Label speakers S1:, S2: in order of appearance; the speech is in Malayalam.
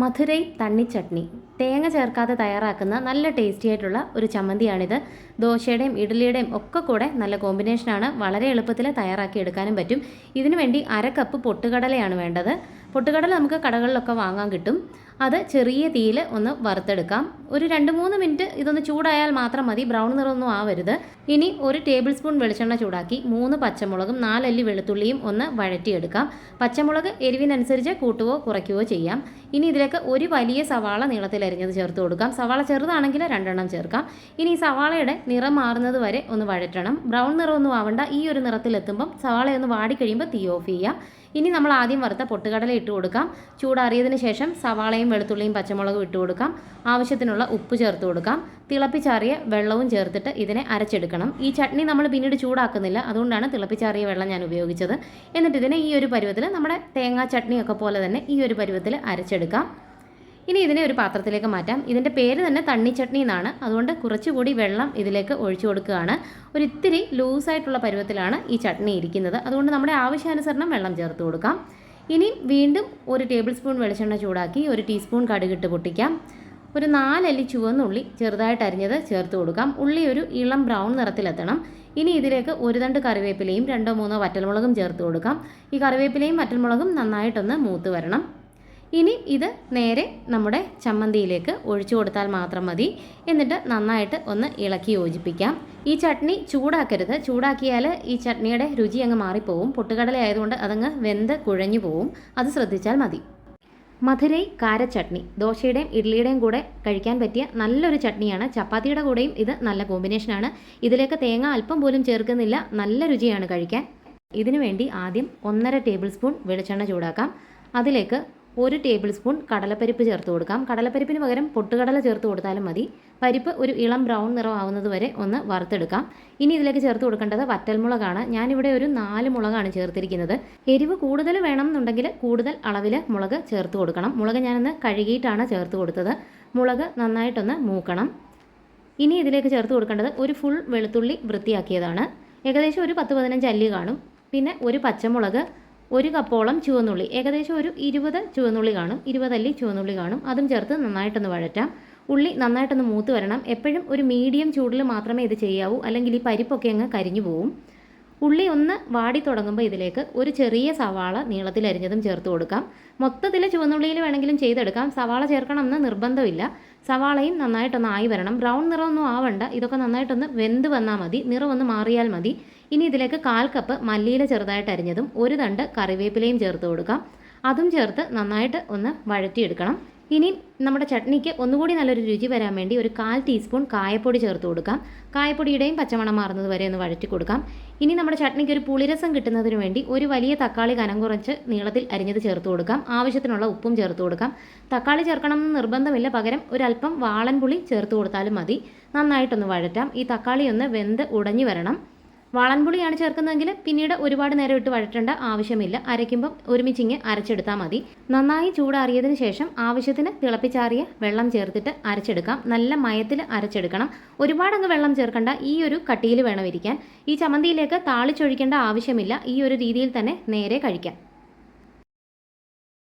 S1: മധുരൈ തണ്ണി തണ്ണിച്ചട്നി. തേങ്ങ ചേർക്കാതെ തയ്യാറാക്കുന്ന നല്ല ടേസ്റ്റി ആയിട്ടുള്ള ഒരു ചമ്മന്തിയാണിത്. ദോശയുടെയും ഇഡ്ഡലിയുടെയും ഒക്കെ കൂടെ നല്ല കോമ്പിനേഷനാണ്. വളരെ എളുപ്പത്തിൽ തയ്യാറാക്കി എടുക്കാനും പറ്റും. ഇതിനു വേണ്ടി അര കപ്പ് പൊട്ടുകടലയാണ് വേണ്ടത്. പൊട്ടുകടല നമുക്ക് കടകളിലൊക്കെ വാങ്ങാൻ കിട്ടും. അത് ചെറിയ തീയിൽ ഒന്ന് വറുത്തെടുക്കാം. ഒരു രണ്ട് മൂന്ന് മിനിറ്റ് ഇതൊന്ന് ചൂടായാൽ മാത്രം മതി. ബ്രൗൺ നിറമൊന്നും ആവരുത്. ഇനി ഒരു ടേബിൾ സ്പൂൺ വെളിച്ചെണ്ണ ചൂടാക്കി മൂന്ന് പച്ചമുളകും നാലല്ലി വെളുത്തുള്ളിയും ഒന്ന് വഴറ്റിയെടുക്കാം. പച്ചമുളക് എരിവിനനുസരിച്ച് കൂട്ടുകയോ കുറയ്ക്കുകയോ ചെയ്യാം. ഇനി ഇതിലേക്ക് ഒരു വലിയ സവാള നീളത്തിൽ അരിഞ്ഞത് ചേർത്ത് കൊടുക്കാം. സവാള ചെറുതാണെങ്കിൽ രണ്ടെണ്ണം ചേർക്കാം. ഇനി ഈ സവാളയുടെ നിറം മാറുന്നത് വരെ ഒന്ന് വഴറ്റണം. ബ്രൗൺ നിറമൊന്നും ആവണ്ട. ഈ ഒരു നിറത്തിലെത്തുമ്പം സവാളയൊന്ന് വാടിക്കഴിയുമ്പോൾ തീ ഓഫ് ചെയ്യാം. ഇനി നമ്മൾ ആദ്യം വറുത്ത പൊട്ടുകടല ഇട്ട് കൊടുക്കാം. ചൂടാറിയതിന് ശേഷം സവാളയും വെളുത്തുള്ളിയും പച്ചമുളകും ഇട്ട് കൊടുക്കാം. ആവശ്യത്തിനുള്ള ഉപ്പ് ചേർത്ത് കൊടുക്കാം. തിളപ്പിച്ചാറിയ വെള്ളവും ചേർത്തിട്ട് ഇതിനെ അരച്ചെടുക്കണം. ഈ ചട്നി നമ്മൾ പിന്നീട് ചൂടാക്കുന്നില്ല. അതുകൊണ്ടാണ് തിളപ്പിച്ചാറിയ വെള്ളം ഞാൻ ഉപയോഗിച്ചത്. എന്നിട്ട് ഇതിനെ ഈ ഒരു പരുവത്തിൽ നമ്മുടെ തേങ്ങാ ചട്നിയൊക്കെ പോലെ തന്നെ ഈ ഒരു പരുവത്തിൽ അരച്ചെടുക്കാം. ഇനി ഇതിനെ ഒരു പാത്രത്തിലേക്ക് മാറ്റാം. ഇതിന്റെ പേര് തന്നെ തണ്ണി ചട്നി എന്നാണ്. അതുകൊണ്ട് കുറച്ചുകൂടി വെള്ളം ഇതിലേക്ക് ഒഴിച്ചു കൊടുക്കുകയാണ്. ഒരു ഇത്തിരി ലൂസായിട്ടുള്ള പരുവത്തിലാണ് ഈ ചട്നി ഇരിക്കുന്നത്. അതുകൊണ്ട് നമ്മുടെ ആവശ്യാനുസരണം വെള്ളം ചേർത്ത് കൊടുക്കാം. ഇനി വീണ്ടും ഒരു ടേബിൾ സ്പൂൺ വെളിച്ചെണ്ണ ചൂടാക്കി ഒരു ടീസ്പൂൺ കടുകിട്ട് പൊട്ടിക്കാം. ഒരു നാലല്ലി ചുവന്നുള്ളി ചെറുതായിട്ട് അരിഞ്ഞത് ചേർത്ത് കൊടുക്കാം. ഉള്ളി ഒരു ഇളം ബ്രൗൺ നിറത്തിലെത്തണം. ഇനി ഇതിലേക്ക് ഒരു തണ്ട് കറിവേപ്പിലയും രണ്ടോ മൂന്നോ വറ്റൽമുളകും ചേർത്ത് കൊടുക്കാം. ഈ കറിവേപ്പിലയും വറ്റൽമുളകും നന്നായിട്ടൊന്ന് മൂത്ത് വരണം. ഇനി ഇത് നേരെ നമ്മുടെ ചമ്മന്തിയിലേക്ക് ഒഴിച്ചു കൊടുത്താൽ മാത്രം മതി. എന്നിട്ട് നന്നായിട്ട് ഒന്ന് ഇളക്കി യോജിപ്പിക്കാം. ഈ ചട്നി ചൂടാക്കരുത്. ചൂടാക്കിയാൽ ഈ ചട്നിയുടെ രുചി അങ്ങ് മാറിപ്പോവും. പൊട്ടുകടല ആയതുകൊണ്ട് അതങ്ങ് വെന്ത് കുഴഞ്ഞു പോവും. അത് ശ്രദ്ധിച്ചാൽ മതി. മധുരൈ കാര ചട്നി ദോശയുടെയും ഇഡ്ഡലിയുടെയും കൂടെ കഴിക്കാൻ പറ്റിയ നല്ലൊരു ചട്നിയാണ്. ചപ്പാത്തിയുടെ കൂടെയും ഇത് നല്ല കോമ്പിനേഷനാണ് ഇതിലേക്ക് തേങ്ങ അല്പം പോലും ചേർക്കുന്നില്ല. നല്ല രുചിയാണ് കഴിക്കാൻ. ഇതിനു വേണ്ടി ആദ്യം ഒന്നര ടേബിൾ സ്പൂൺ വെളിച്ചെണ്ണ ചൂടാക്കാം. അതിലേക്ക് ഒരു ടേബിൾ സ്പൂൺ കടലപ്പരിപ്പ് ചേർത്ത് കൊടുക്കാം. കടലപ്പരിപ്പിന് പകരം പൊട്ടുകടല ചേർത്ത് കൊടുത്താലും മതി. പരിപ്പ് ഒരു ഇളം ബ്രൗൺ നിറമാവുന്നത് വരെ ഒന്ന് വറുത്തെടുക്കാം. ഇനി ഇതിലേക്ക് ചേർത്ത് കൊടുക്കേണ്ടത് വറ്റൽമുളകാണ്. ഞാനിവിടെ ഒരു നാല് മുളകാണ് ചേർത്തിരിക്കുന്നത്. എരിവ് കൂടുതൽ വേണം എന്നുണ്ടെങ്കിൽ കൂടുതൽ അളവിൽ മുളക് ചേർത്ത് കൊടുക്കണം. മുളക് ഞാനൊന്ന് കഴുകിയിട്ടാണ് ചേർത്ത് കൊടുത്തത്. മുളക് നന്നായിട്ടൊന്ന് മൂക്കണം. ഇനി ഇതിലേക്ക് ചേർത്ത് കൊടുക്കേണ്ടത് ഒരു ഫുൾ വെളുത്തുള്ളി വൃത്തിയാക്കിയതാണ്. ഏകദേശം ഒരു പത്ത് പതിനഞ്ച് അല്ലി കാണും. പിന്നെ ഒരു പച്ചമുളക് ഒരു കപ്പോളം ചുവന്നുള്ളി. ഏകദേശം ഒരു ഇരുപത് ചുവന്നുള്ളി കാണും. ഇരുപതല്ലി ചുവന്നുള്ളി കാണും. അതും ചേർത്ത് നന്നായിട്ടൊന്ന് വഴറ്റാം. ഉള്ളി നന്നായിട്ടൊന്ന് മൂത്ത് വരണം. എപ്പോഴും ഒരു മീഡിയം ചൂടിൽ മാത്രമേ ഇത് ചെയ്യാവൂ. അല്ലെങ്കിൽ ഈ പരിപ്പൊക്കെ അങ്ങ് കരിഞ്ഞു പോവും. ഉള്ളി ഒന്ന് വാടി തുടങ്ങുമ്പോൾ ഇതിലേക്ക് ഒരു ചെറിയ സവാള നീളത്തിൽ അരിഞ്ഞതും ചേർത്ത് കൊടുക്കാം. മൊത്തത്തിൽ ചുവന്നുള്ളിയിൽ വേണമെങ്കിലും ചെയ്തെടുക്കാം. സവാള ചേർക്കണം എന്ന് നിർബന്ധമില്ല. സവാളയും നന്നായിട്ടൊന്ന് ആയി വരണം. ബ്രൗൺ നിറമൊന്നും ആവണ്ട. ഇതൊക്കെ നന്നായിട്ടൊന്ന് വെന്ത് വന്നാൽ മതി. നിറമൊന്ന് മാറിയാൽ മതി. ഇനി ഇതിലേക്ക് കാൽ കപ്പ് മല്ലിയില ചെറുതായിട്ട് അരിഞ്ഞതും ഒരു തണ്ട് കറിവേപ്പിലയും ചേർത്ത് കൊടുക്കാം. അതും ചേർത്ത് നന്നായിട്ട് ഒന്ന് വഴറ്റിയെടുക്കണം. ഇനി നമ്മുടെ ചട്നിക്ക് ഒന്നുകൂടി നല്ലൊരു രുചി വരാൻ വേണ്ടി ഒരു കാൽ ടീസ്പൂൺ കായപ്പൊടി ചേർത്ത് കൊടുക്കാം. കായപ്പൊടിയുടെയും പച്ചമണം മാറുന്നത് വരെ ഒന്ന് വഴറ്റി കൊടുക്കാം. ഇനി നമ്മുടെ ചട്നിക്ക് ഒരു പുളിരസം കിട്ടുന്നതിന് വേണ്ടി ഒരു വലിയ തക്കാളി കനം കുറച്ച് നീളത്തിൽ അരിഞ്ഞത് ചേർത്ത് കൊടുക്കാം. ആവശ്യത്തിനുള്ള ഉപ്പും ചേർത്ത് കൊടുക്കാം. തക്കാളി ചേർക്കണം എന്ന് നിർബന്ധമില്ല. പകരം ഒരല്പം വാളൻ പുളി ചേർത്ത് കൊടുത്താലും മതി. നന്നായിട്ടൊന്ന് വഴറ്റാം. ഈ തക്കാളി ഒന്ന് വെന്ത് ഉടഞ്ഞു വരണം. വാളൻപുളിയാണ് ചേർക്കുന്നതെങ്കിൽ പിന്നീട് ഒരുപാട് നേരം ഇട്ട് വഴറ്റേണ്ട ആവശ്യമില്ല. അരയ്ക്കുമ്പം ഒരുമിച്ചിങ്ങ് അരച്ചെടുത്താൽ മതി. നന്നായി ചൂടാറിയതിന് ശേഷം ആവശ്യത്തിന് തിളപ്പിച്ചാറിയ വെള്ളം ചേർത്തിട്ട് അരച്ചെടുക്കാം. നല്ല മയത്തിൽ അരച്ചെടുക്കണം. ഒരുപാടങ്ങ് വെള്ളം ചേർക്കേണ്ട. ഈ ഒരു കട്ടിയിൽ വേണം ഇരിക്കാൻ. ഈ ചമന്തിയിലേക്ക് താളിച്ചൊഴിക്കേണ്ട ആവശ്യമില്ല. ഈ ഒരു രീതിയിൽ തന്നെ നേരെ കഴിക്കാം.